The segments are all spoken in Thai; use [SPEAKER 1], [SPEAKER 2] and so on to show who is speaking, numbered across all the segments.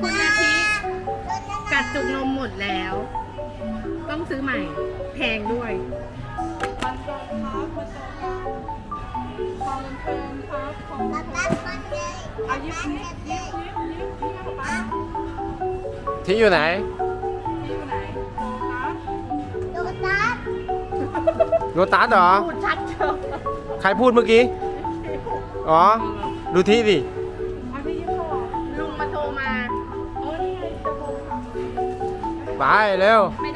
[SPEAKER 1] คุณนาทีกัดจุกนมหมดแล้ว ต้องซื้อใหม่ แพงด้วย
[SPEAKER 2] มันตรงครับมันตรงครับของเติมครับของ
[SPEAKER 3] ป๊าป๊าคนเลย
[SPEAKER 2] อายิบยิบยิบยิบยิบยิบป๊าป๊า
[SPEAKER 4] ที่อยู่ไหน
[SPEAKER 2] ที่อยู่ไหนครับ
[SPEAKER 3] ดูตัด
[SPEAKER 4] โรตัสเหรอ
[SPEAKER 1] พูดชัดเชียว
[SPEAKER 4] ใครพูดเมื่อกี้ อ๋อ ดูที่ดิ
[SPEAKER 2] ไป
[SPEAKER 4] เร็ว
[SPEAKER 1] ไม่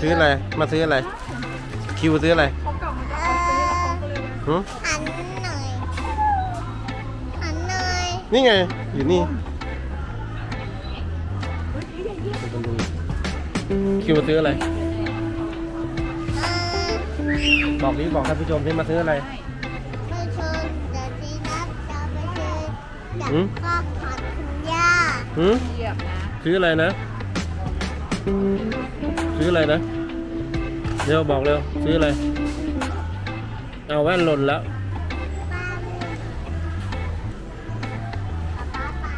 [SPEAKER 4] ซื้ออะไร มาซื้ออะไร คิวซื้ออะไร
[SPEAKER 2] เขากลับมาจากออฟฟิศแล้วเขาก็เลยมา
[SPEAKER 4] หึ
[SPEAKER 3] หันหน่อยหันหน่อย
[SPEAKER 4] นี่ไง อยู่นี่ คิวซื้ออะไร
[SPEAKER 3] เออ
[SPEAKER 4] บอกนี้บอกท่านผู้ชมที่มาซื้ออะไร
[SPEAKER 3] ไปชนเดี๋ยวทีนับจะไปเจอจับ
[SPEAKER 4] หืม
[SPEAKER 3] ข้าวผัดคุณย่า
[SPEAKER 4] หืม
[SPEAKER 1] เหยียบนะ
[SPEAKER 4] ซื้ออะไรนะ ซื้ออะไรนะเร็วบอกเร็วซื้ออะไร เอาแว่นหล่นแล้ว
[SPEAKER 3] ป้าป้าป้า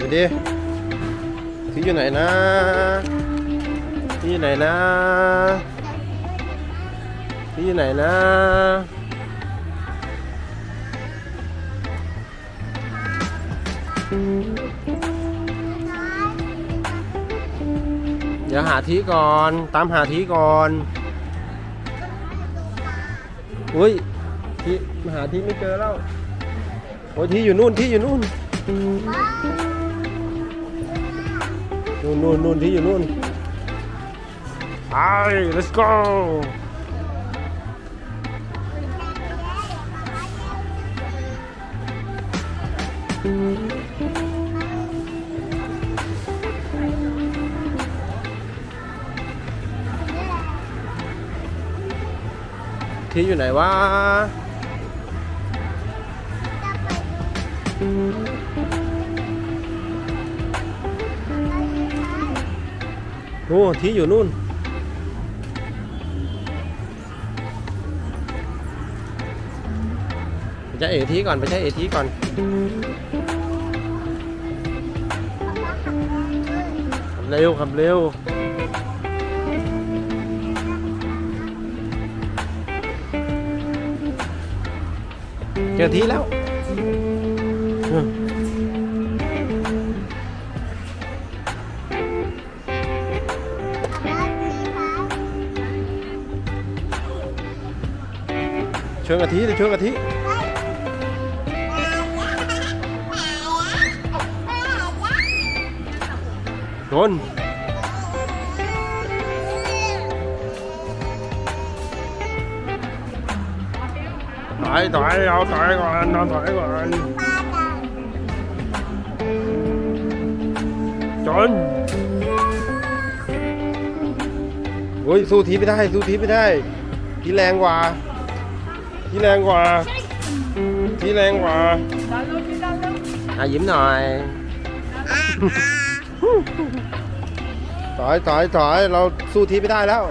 [SPEAKER 4] ดูดิที่อยู่ไหนนะที่อยู่ไหนนะที่อยู่ไหนนะ เดี๋ยวหาทีก่อน ตามหาทีก่อน อุ้ยที่หาทีไม่เจอแล้ว โอ้ยที่อยู่นู่นที่อยู่นู่น นู่นนู่นนู่นที่อยู่นู่นไป let's go ที่อยู่ไหนวะโอ้ที่อยู่นู่น ไปใช้เอทีก่อน ไปใช้เอทีก่อน ขับเร็วขับเร็ว เจอทีแล้วเชวนกะทิเลยชวนกะทิชน อยถอยเอาถอยก่อนเอาถอยก่อนจนโอ้ยสู้ทีไม่ได้สู้ทีไม่ได้ ทีแรงกว่า ทีแรงกว่า ทีแรงกว่าอะยิ้มหน่อยถอยถอยถอยเราสู้ทีไม่ได้แล้ว